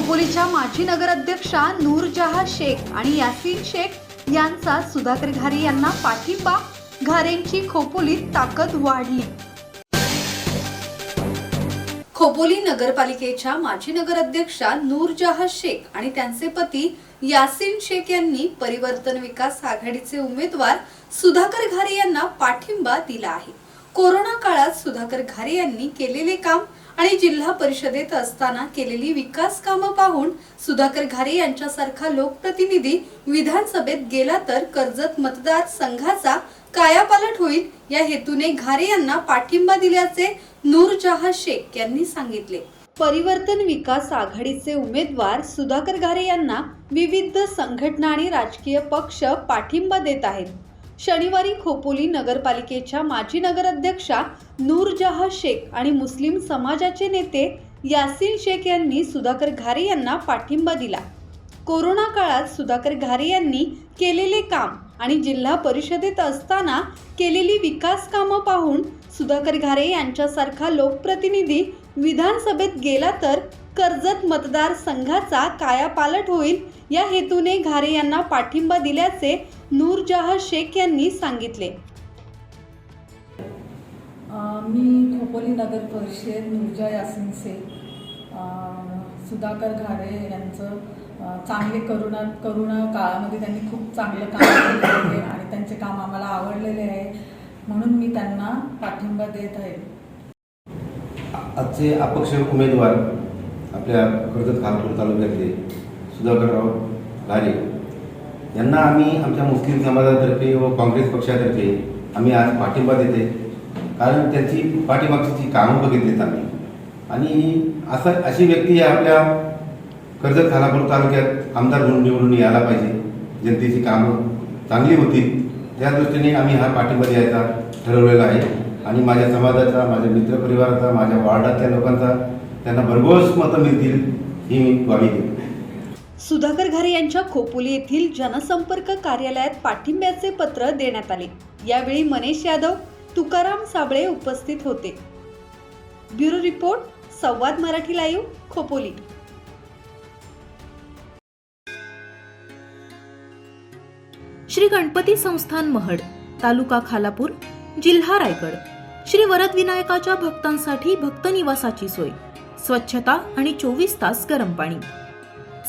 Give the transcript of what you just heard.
खोपोलीच्या माजी नगराध्यक्षा नूरजहा शेख आणि यासीन शेख यांचा सुधाकर घारे यांना पाठिंबा घारेंची खोपोलीत ताकद वाढली. खोपोली नगरपालिकेच्या माजी नगराध्यक्षा नूरजहा शेख आणि त्यांचे पती यासीन शेख यांनी परिवर्तन विकास आघाडीचे उमेदवार सुधाकर घारे यांना पाठिंबा दिला आहे. कोरोना काळात सुधाकर घारे यांनी केलेले काम आणि जिल्हा परिषदेत असताना केलेली विकास कामं पाहून सुधाकर घारे यांच्यासारखा लोकप्रतिनिधी विधानसभेत गेला तर कर्जत मतदार संघाचा कायापालट होईल या हेतूने घारे यांना पाठिंबा दिल्याचे नूरजहा शेख यांनी सांगितले. परिवर्तन विकास आघाडीचे उमेदवार सुधाकर घारे यांना विविध संघटना आणि राजकीय पक्ष पाठिंबा देत आहेत. शनिवारी खोपोली नगरपालिकेच्या माजी नगराध्यक्षा नूरजहा शेख आणि मुस्लिम समाजाचे नेते यासीन शेख यांनी सुधाकर घारे यांना पाठिंबा दिला. कोरोना काळात सुधाकर घारे यांनी केलेले काम आणि जिल्हा परिषदेत असताना केलेली विकास कामं पाहून सुधाकर घारे यांच्यासारखा लोकप्रतिनिधी विधानसभेत गेला तर कर्जत मतदारसंघाचा कायापालट होईल या हेतूने घारे यांना पाठिंबा दिल्याचे नूरजहा शेख यांनी सांगितले. मी खोपोली नगर परिषद नुरजा यासिन शेख सुधाकर घारे यांचं चांगले करुणा करुणा काळामध्ये त्यांनी खूप चांगलं काम केलेलं आहे आणि त्यांचे काम आम्हाला आवडलेले आहे म्हणून मी त्यांना पाठिंबा देत आहे. आजचे अपक्ष उमेदवार आपल्या कर्जत खानापूर तालुक्यातले सुधाकरराव घारे यांना आम्ही आमच्या मुस्लिम समाजातर्फे व काँग्रेस पक्षातर्फे आम्ही आज पाठिंबा देते कारण त्यांची पाठीमागची जी कामं बघितलीत आम्ही. आणि असं अशी व्यक्ती आपल्या कर्जत खालापूर तालुक्यात आमदार म्हणून निवडून यायला पाहिजे. जनतेची कामं चांगली होती त्या दृष्टीने आम्ही हा पाठिंबा द्यायचा ठरवलेला आहे. आणि माझ्या समाजाचा माझ्या मित्रपरिवाराचा माझ्या वार्डातल्या लोकांचा त्यांना भरघोस मतं मिळतील ही मी ग्वाही देतो. सुधाकर घारे यांच्या खोपोली येथील जनसंपर्क कार्यालयात पाठिंब्याचे पत्र देण्यात आले. यावेळी मनीष यादव तुकाराम साबळे उपस्थित होते. Bureau report Samvad Marathi live Khopoli. Shri Ganpati संस्थान महड तालुका खालापूर जिल्हा रायगड. श्री वरद विनायकाच्या भक्तांसाठी भक्त निवासाची सोय. स्वच्छता आणि चोवीस तास गरम पाणी.